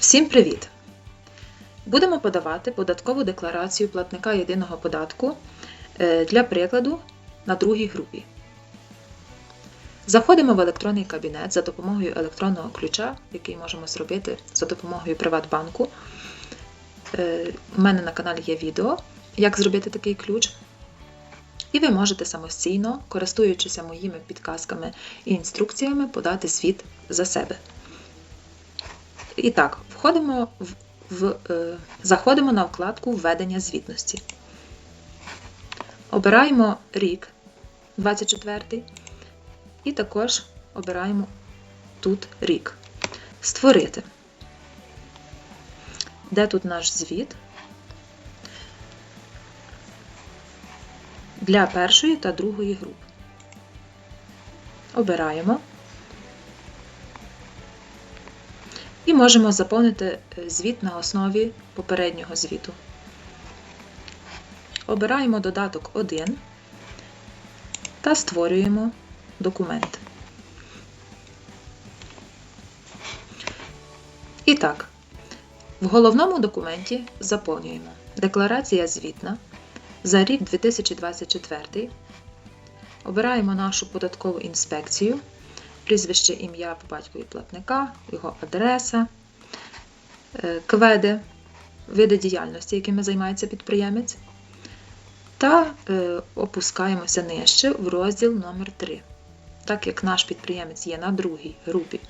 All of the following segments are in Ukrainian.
Всім привіт! Будемо подавати податкову декларацію платника єдиного податку е, для прикладу на другій групі. Заходимо в електронний кабінет за допомогою електронного ключа, який можемо зробити за допомогою Приватбанку. Е, У мене на каналі є відео, як зробити такий ключ. І ви можете самостійно, користуючись моїми підказками і інструкціями, подати звіт за себе. І так, входимо в, в, е, заходимо на вкладку Введення звітності. Обираємо рік 24 і також обираємо тут рік. Створити. Де тут наш звіт? Для першої та другої груп. Обираємо. І можемо заповнити звіт на основі попереднього звіту. Обираємо додаток 1 та створюємо документ. І так, в головному документі заповнюємо Декларація звітна за рік 2024. Обираємо нашу податкову інспекцію прізвище, ім'я по батькові платника, його адреса, кведи, види діяльності, якими займається підприємець, та опускаємося нижче в розділ номер 3 Так як наш підприємець є на другій групі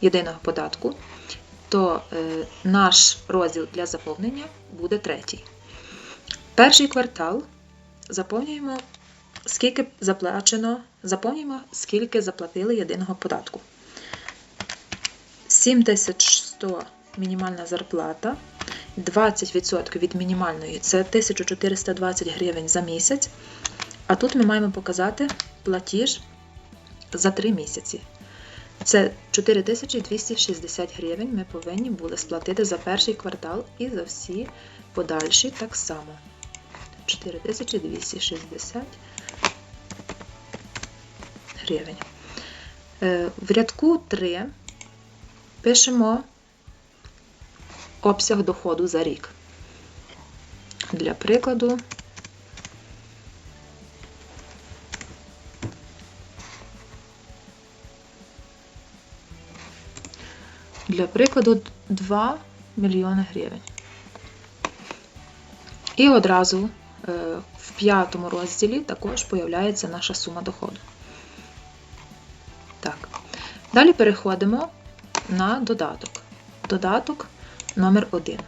єдиного податку, то наш розділ для заповнення буде третій. Перший квартал заповнюємо скільки заплачено, заповнюємо, скільки заплатили єдиного податку. 7100 мінімальна зарплата, 20% від мінімальної це 1420 гривень за місяць. А тут ми маємо показати платіж за 3 місяці. Це 4260 гривень ми повинні були сплатити за перший квартал і за всі подальші так само. 4260 гривень. В рядку 3 пишемо обсяг доходу за рік. Для прикладу, для прикладу 2 мільйони гривень. І одразу в п'ятому розділі також появляється наша сума доходу. Так. Далі переходимо на додаток. Додаток номер 1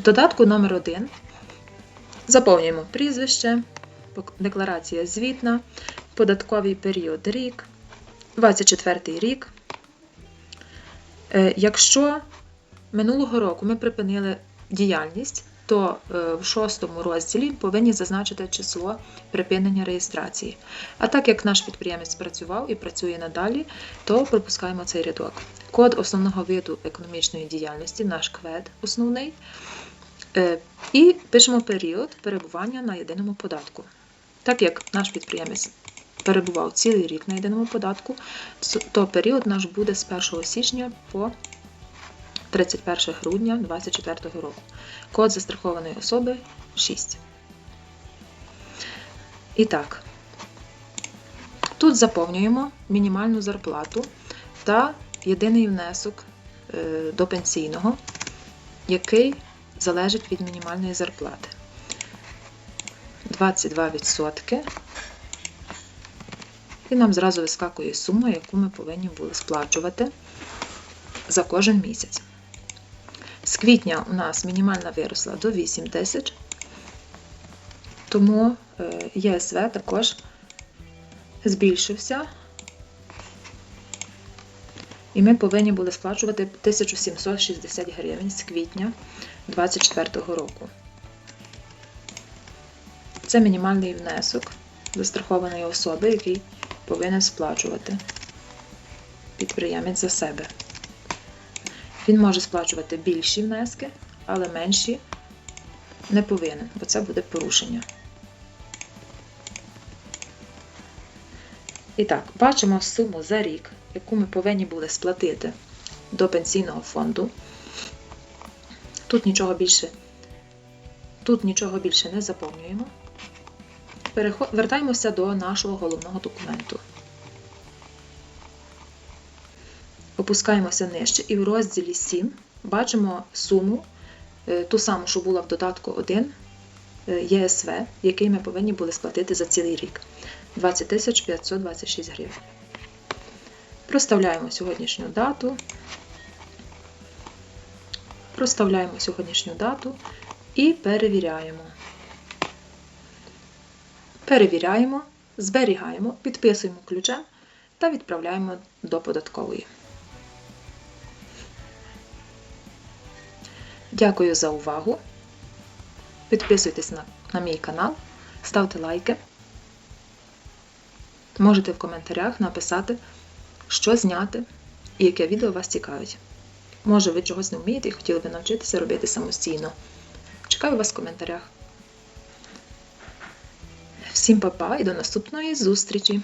В додатку номер 1 заповнюємо прізвище, декларація звітна, податковий період рік, 24 рік. Якщо минулого року ми припинили діяльність, то в шостому розділі повинні зазначити число припинення реєстрації. А так як наш підприємець працював і працює надалі, то пропускаємо цей рядок. Код основного виду економічної діяльності, наш квед основний. І пишемо період перебування на єдиному податку. Так як наш підприємець перебував цілий рік на єдиному податку, то період наш буде з 1 січня по 31 грудня 2024 року. Код застрахованої особи 6. І так, тут заповнюємо мінімальну зарплату та єдиний внесок до пенсійного, який залежить від мінімальної зарплати. 22%. І нам зразу вискакує сума, яку ми повинні були сплачувати за кожен місяць. З квітня у нас мінімальна виросла до 8 тисяч, тому ЄСВ також збільшився. І ми повинні були сплачувати 1760 гривень з квітня 2024 року. Це мінімальний внесок застрахованої особи, який повинен сплачувати підприємець за себе. Він може сплачувати більші внески, але менші не повинен, бо це буде порушення. І так, бачимо суму за рік, яку ми повинні були сплатити до пенсійного фонду. Тут нічого більше, тут нічого більше не заповнюємо. Переход... Вертаємося до нашого головного документу. Опускаємося нижче і в розділі 7 бачимо суму, е, ту саму, що була в додатку 1 е, ЄСВ, який ми повинні були сплатити за цілий рік 20 526 гривень. Проставляємо сьогоднішню дату. Проставляємо сьогоднішню дату і перевіряємо. Перевіряємо, зберігаємо, підписуємо ключем та відправляємо до податкової. Дякую за увагу. Підписуйтесь на, на мій канал, ставте лайки. Можете в коментарях написати, що зняти і яке відео вас цікавить. Може, ви чогось не вмієте і хотіли би навчитися робити самостійно. Чекаю вас в коментарях. Всім па-па і до наступної зустрічі!